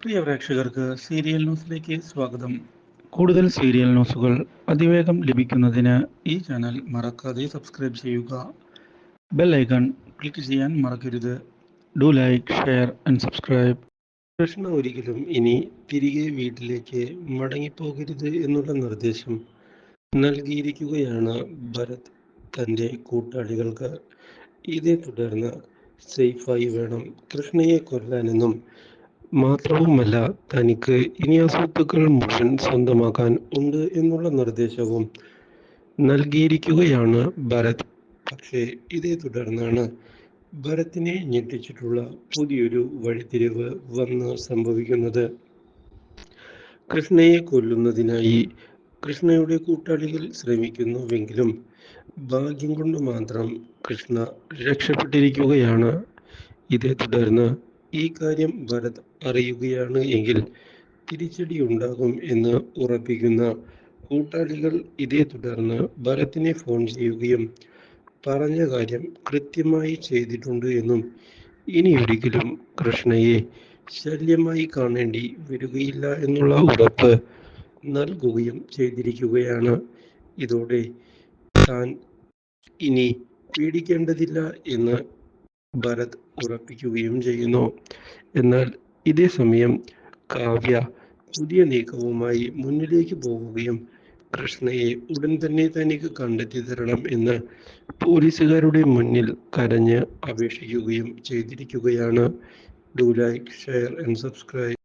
പ്രിയ പ്രേക്ഷകർക്ക് സീരിയൽ ന്യൂസിലേക്ക് സ്വാഗതം. കൂടുതൽ സീരിയൽ ന്യൂസുകൾ അതിവേഗം ലഭിക്കുന്നതിന് ഈ ചാനൽ മറക്കാതെ സബ്സ്ക്രൈബ് ചെയ്യുക. ബെൽ ഐക്കൺ ക്ലിക്ക് ചെയ്യാൻ മറക്കരുത്. Do like share and subscribe. Krishna ഒരിക്കലും ഇനി തിരികെ വീട്ടിലേക്ക് മടങ്ങിപ്പോകരുത് എന്നുള്ള നിർദ്ദേശം നൽകിയിരിക്കുകയാണ് ഭരത് തന്റെ കൂട്ടാളികൾക്ക്. ഇതേ തുടർന്ന് സേഫായി വേണം കൃഷ്ണയെ കൊല്ലാനെന്നും മാത്രവുമല്ല തനിക്ക് ഇനി ആ സ്വത്തുക്കൾ മുഴുവൻ സ്വന്തമാക്കാൻ ഉണ്ട് എന്നുള്ള നിർദ്ദേശവും നൽകിയിരിക്കുകയാണ് ഭരത്. പക്ഷേ ഇതേ തുടർന്നാണ് ഭരത്തിനെ ഞെട്ടിച്ചിട്ടുള്ള പുതിയൊരു വഴിത്തിരിവ് വന്ന് സംഭവിക്കുന്നത്. കൃഷ്ണയെ കൊല്ലുന്നതിനായി കൃഷ്ണയുടെ കൂട്ടാളികൾ ശ്രമിക്കുന്നുവെങ്കിലും ഭാഗ്യം കൊണ്ട് മാത്രം കൃഷ്ണ രക്ഷപ്പെട്ടിരിക്കുകയാണ്. ഇതേ തുടർന്ന് ഈ കാര്യം ഭരത് അറിയുകയാണ് എങ്കിൽ തിരിച്ചടി ഉണ്ടാകും എന്ന് ഉറപ്പിക്കുന്ന കൂട്ടാളികൾ ഇതേ തുടർന്ന് ഭരത്തിനെ ഫോൺ ചെയ്യുകയും പറഞ്ഞ കാര്യം കൃത്യമായി ചെയ്തിട്ടുണ്ട് എന്നും ഇനി ഒരിക്കലും കൃഷ്ണയെ ശല്യമായി കാണേണ്ടി വരികയില്ല എന്നുള്ള ഉറപ്പ് നൽകുകയും ചെയ്തിരിക്കുകയാണ്. ഇതോടെ താൻ ഇനി പേടിക്കേണ്ടതില്ല എന്ന് ഭരത് ഉറപ്പിക്കുകയും ചെയ്യുന്നു. എന്നാൽ ഇതേ സമയം കാവ്യ പുതിയ നീക്കവുമായി മുന്നിലേക്ക് പോവുകയും കൃഷ്ണയെ ഉടൻ തന്നെ തനിക്ക് കണ്ടെത്തി തരണം എന്ന് പോലീസുകാരുടെ മുന്നിൽ കരഞ്ഞ് അപേക്ഷിക്കുകയും ചെയ്തിരിക്കുകയാണ്. Do like share and subscribe